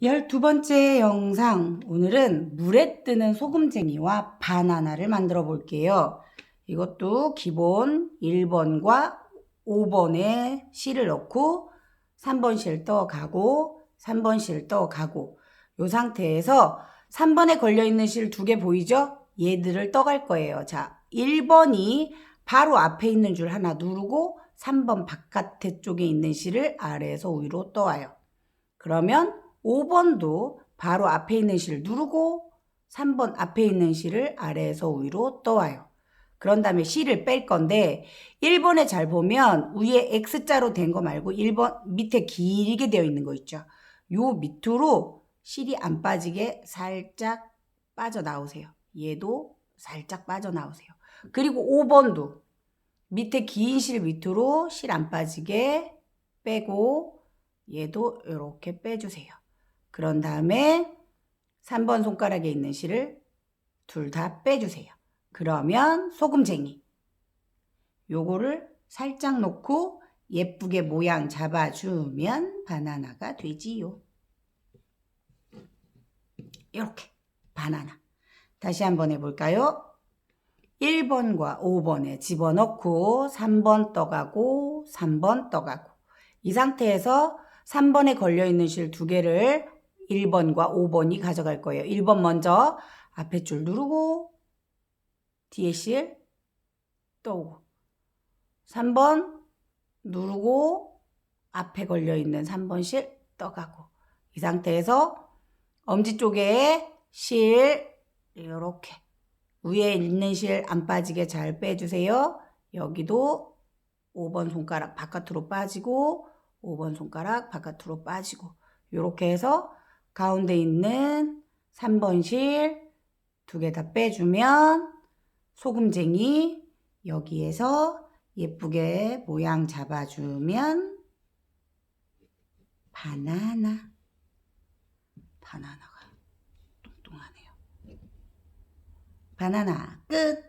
열두 번째 영상. 오늘은 물에 뜨는 소금쟁이와 바나나를 만들어 볼게요. 이것도 기본 1번과 5번에 실을 넣고 3번 실 떠가고 3번 실 떠가고 이 상태에서 3번에 걸려있는 실 두 개 보이죠? 얘들을 떠갈 거예요. 자, 1번이 바로 앞에 있는 줄 하나 누르고 3번 바깥에 쪽에 있는 실을 아래에서 위로 떠와요. 그러면 5번도 바로 앞에 있는 실 누르고 3번 앞에 있는 실을 아래에서 위로 떠와요. 그런 다음에 실을 뺄 건데 1번에 잘 보면 위에 X자로 된 거 말고 1번 밑에 길게 되어 있는 거 있죠. 요 밑으로 실이 안 빠지게 살짝 빠져나오세요. 얘도 살짝 빠져나오세요. 그리고 5번도 밑에 긴 실 밑으로 실 안 빠지게 빼고 얘도 이렇게 빼주세요. 그런 다음에 3번 손가락에 있는 실을 둘 다 빼주세요. 그러면 소금쟁이. 요거를 살짝 놓고 예쁘게 모양 잡아주면 바나나가 되지요. 이렇게 바나나. 다시 한번 해볼까요? 1번과 5번에 집어넣고 3번 떠가고 3번 떠가고 이 상태에서 3번에 걸려있는 실 두 개를 1번과 5번이 가져갈 거예요. 1번 먼저 앞에 줄 누르고 뒤에 실 떠오고 3번 누르고 앞에 걸려 있는 3번 실 떠가고 이 상태에서 엄지 쪽에 실 이렇게 위에 있는 실 안 빠지게 잘 빼주세요. 여기도 5번 손가락 바깥으로 빠지고 5번 손가락 바깥으로 빠지고 이렇게 해서 가운데 있는 3번 실 두 개 다 빼주면 소금쟁이 여기에서 예쁘게 모양 잡아주면 바나나 바나나가 뚱뚱하네요. 바나나 끝